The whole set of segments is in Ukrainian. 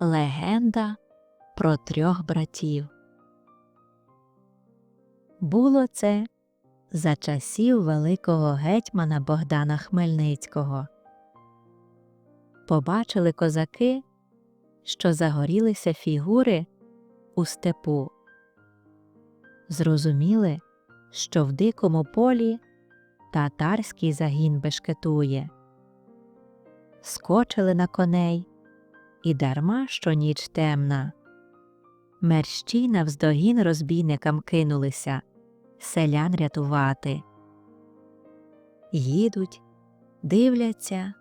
Легенда про трьох братів. Було це за часів великого гетьмана Богдана Хмельницького. Побачили козаки, що загорілися фігури у степу. Зрозуміли, що в дикому полі татарський загін бешкетує. Скочили на коней, і дарма що ніч темна. Мерщій навздогін розбійникам кинулися селян рятувати. Їдуть, дивляться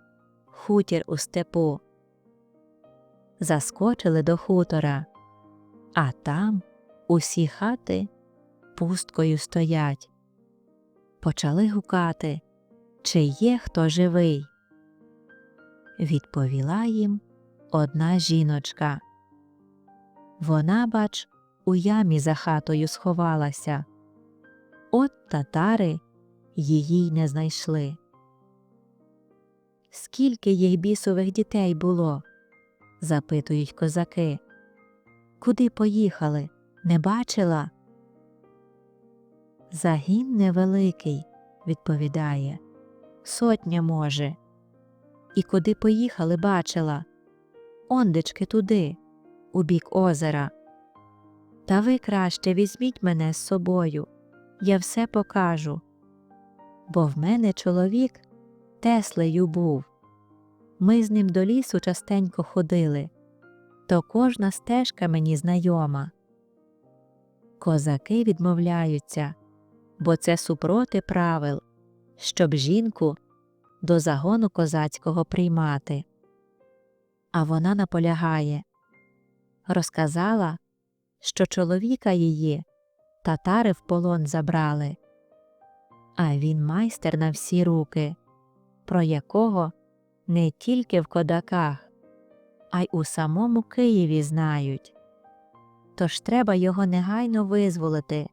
хутір у степу. Заскочили до хутора, а там усі хати пусткою стоять. Почали гукати, чи є хто живий. Відповіла їм одна жіночка. Вона, бач, у ямі за хатою сховалася. От татари її й не знайшли. Скільки їх бісових дітей було? запитують козаки. Куди поїхали? Не бачила? Загін невеликий, відповідає. Сотня, може. І куди поїхали, бачила. Ондечки туди, у бік озера. Та ви краще візьміть мене з собою, я все покажу. Бо в мене чоловік Теслею був. Ми з ним до лісу частенько ходили, то кожна стежка мені знайома. Козаки відмовляються, бо це супроти правил, щоб жінку до загону козацького приймати. А вона наполягає розказала, що чоловіка її татари в полон забрали, а він майстер на всі руки, про якого не тільки в кодаках, а й у самому Києві знають. Тож треба його негайно визволити,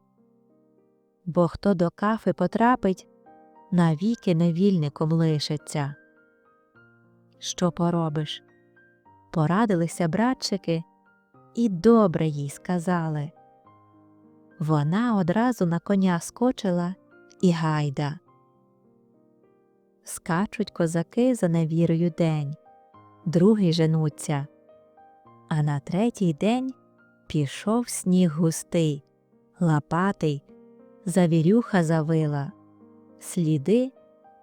бо хто до кафи потрапить, навіки невільником лишиться. Що поробиш? Порадилися братчики і добре їй сказали. Вона одразу на коня скочила і гайда. Скачуть козаки за невірою день, другий женуться. А на третій день пішов сніг густий, лапатий, завірюха завила, сліди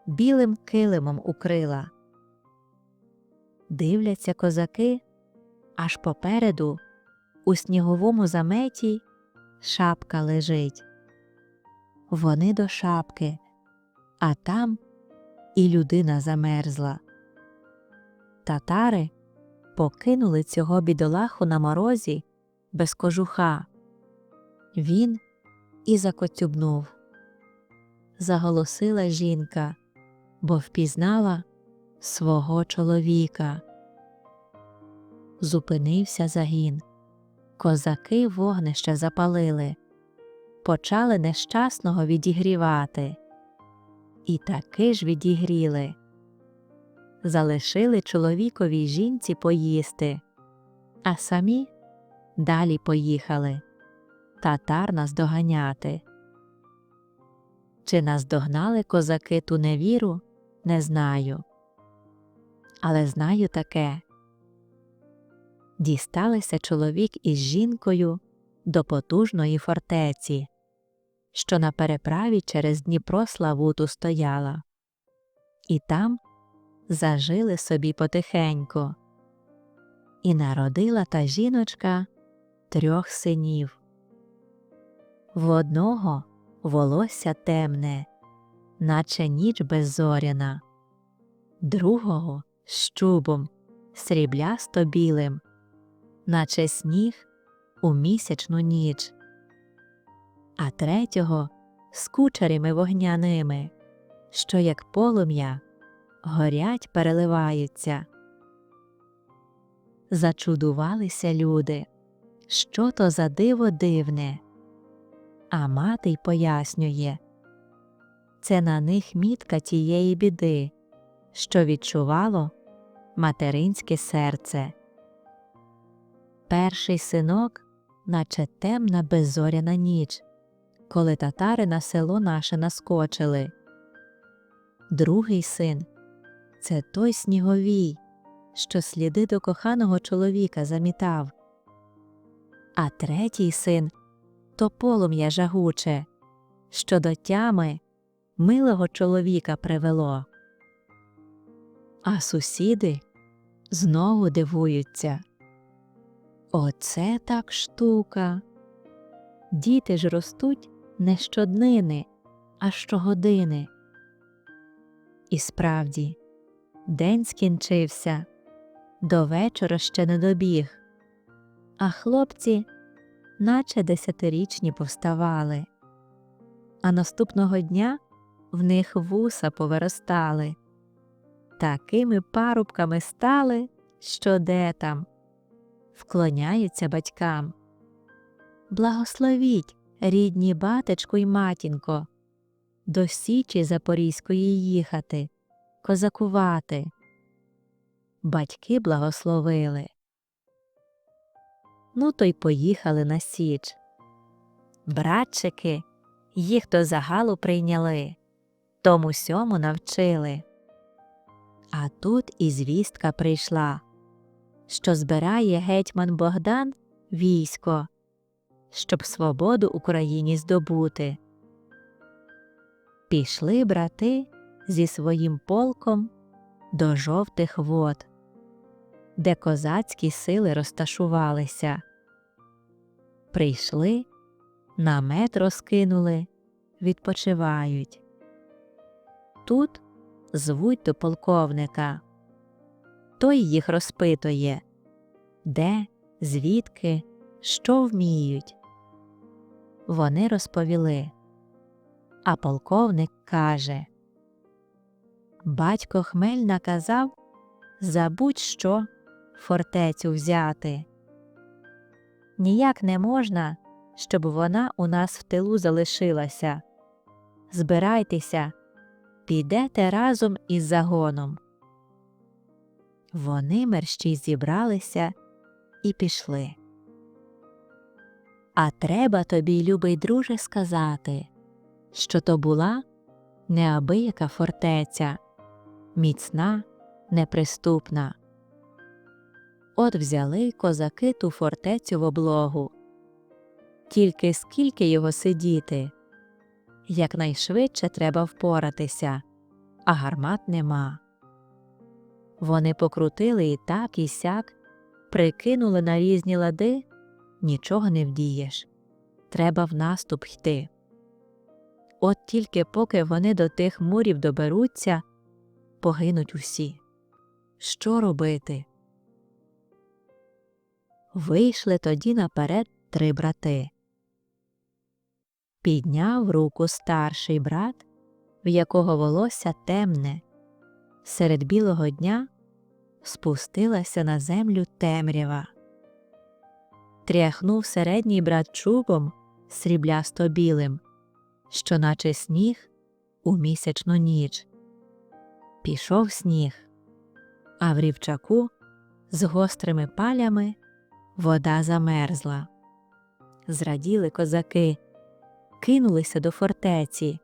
білим килимом укрила. Дивляться козаки, аж попереду у сніговому заметі шапка лежить. Вони до шапки, а там і людина замерзла. Татари покинули цього бідолаху на морозі без кожуха. Він і закоцюбнув. Заголосила жінка, бо впізнала свого чоловіка. Зупинився загін. Козаки вогнище запалили, почали нещасного відігрівати. І таки ж відігріли. Залишили чоловіковій жінці поїсти, а самі далі поїхали татар наздоганяти. Чи наздогнали козаки ту невіру, не знаю. Але знаю таке дісталися чоловік із жінкою до потужної фортеці, що на переправі через Дніпро Славуту стояла, і там зажили собі потихеньку. І народила та жіночка трьох синів. В одного волосся темне, наче ніч беззоряна, другого з чубом сріблясто білим, наче сніг у місячну ніч, а третього з кучерями вогняними, що, як полум'я, горять, переливаються. Зачудувалися люди, що то за диво дивне, а мати й пояснює це на них мітка тієї біди, що відчувало материнське серце. Перший синок, наче темна беззоряна ніч, коли татари на село наше наскочили. Другий син це той сніговій, що сліди до коханого чоловіка замітав. А третій син то полум'я жагуче, що до тями милого чоловіка привело. А сусіди знову дивуються. Оце так штука. Діти ж ростуть не щоднини, а щогодини. І справді, день скінчився, до вечора ще не добіг, а хлопці, наче десятирічні, повставали, а наступного дня в них вуса повиростали, такими парубками стали, що де там, вклоняються батькам. Благословіть, рідні батечку й матінко, до Січі Запорізької їхати, козакувати. Батьки благословили. Ну, то й поїхали на Січ. Братчики їх до загалу прийняли, тому сьому навчили. А тут і звістка прийшла, що збирає гетьман Богдан військо, щоб свободу Україні здобути. Пішли брати зі своїм полком до жовтих вод, де козацькі сили розташувалися. Прийшли, намет розкинули, відпочивають. Тут звуть до полковника. Той їх розпитує, де, звідки, що вміють. Вони розповіли. А полковник каже Батько Хмель наказав за будь-що фортецю взяти. Ніяк не можна, щоб вона у нас в тилу залишилася. Збирайтеся, підете разом із загоном. Вони мерщій зібралися і пішли. А треба тобі, любий друже, сказати, що то була неабияка фортеця, міцна, неприступна. От взяли козаки ту фортецю в облогу. Тільки скільки його сидіти, якнайшвидше треба впоратися, а гармат нема. Вони покрутили і так, і сяк, прикинули на різні лади, нічого не вдієш. Треба в наступ йти. От тільки поки вони до тих мурів доберуться, погинуть усі. Що робити? Вийшли тоді наперед три брати. Підняв руку старший брат, в якого волосся темне. Серед білого дня спустилася на землю темрява. Тряхнув середній брат чубом сріблясто білим, що наче сніг у місячну ніч. Пішов сніг, а в рівчаку з гострими палями вода замерзла. Зраділи козаки, кинулися до фортеці,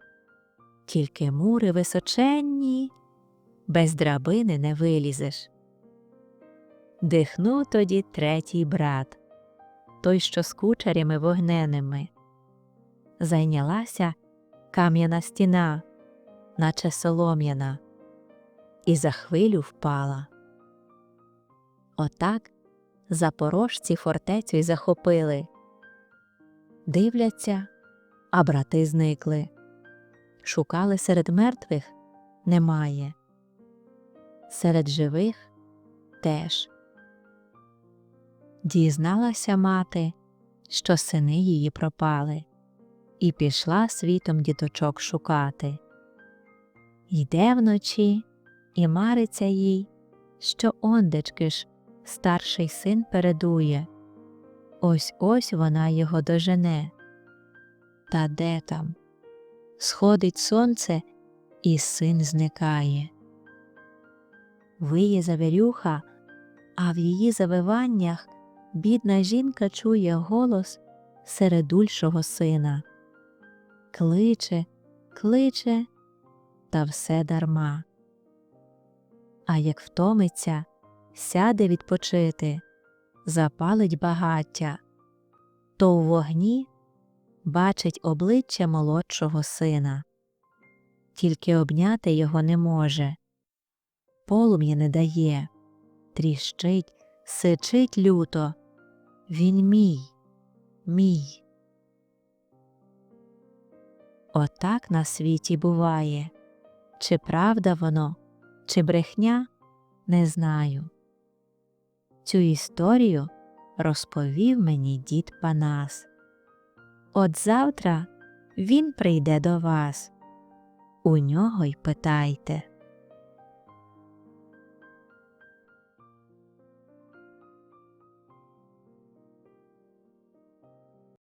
тільки мури височенні, без драбини не вилізеш. Дихнув тоді третій брат, той, що з кучарями вогненими. Зайнялася кам'яна стіна, наче солом'яна, і за хвилю впала. Отак запорожці фортецю й захопили. Дивляться, а брати зникли. Шукали серед мертвих немає. Серед живих теж. Дізналася мати, що сини її пропали, і пішла світом діточок шукати. Йде вночі і мариться їй, що ондечки ж старший син передує. Ось ось вона його дожене. Та де там? Сходить сонце, і син зникає. Виє завірюха, а в її завиваннях бідна жінка чує голос середульшого сина. Кличе, кличе, та все дарма. А як втомиться, сяде відпочити, запалить багаття, то у вогні бачить обличчя молодшого сина. Тільки обняти його не може, полум'я не дає, тріщить, сичить люто. Він мій, мій. Отак на світі буває. Чи правда воно, чи брехня, не знаю. Цю історію розповів мені дід Панас. От завтра він прийде до вас. У нього й питайте.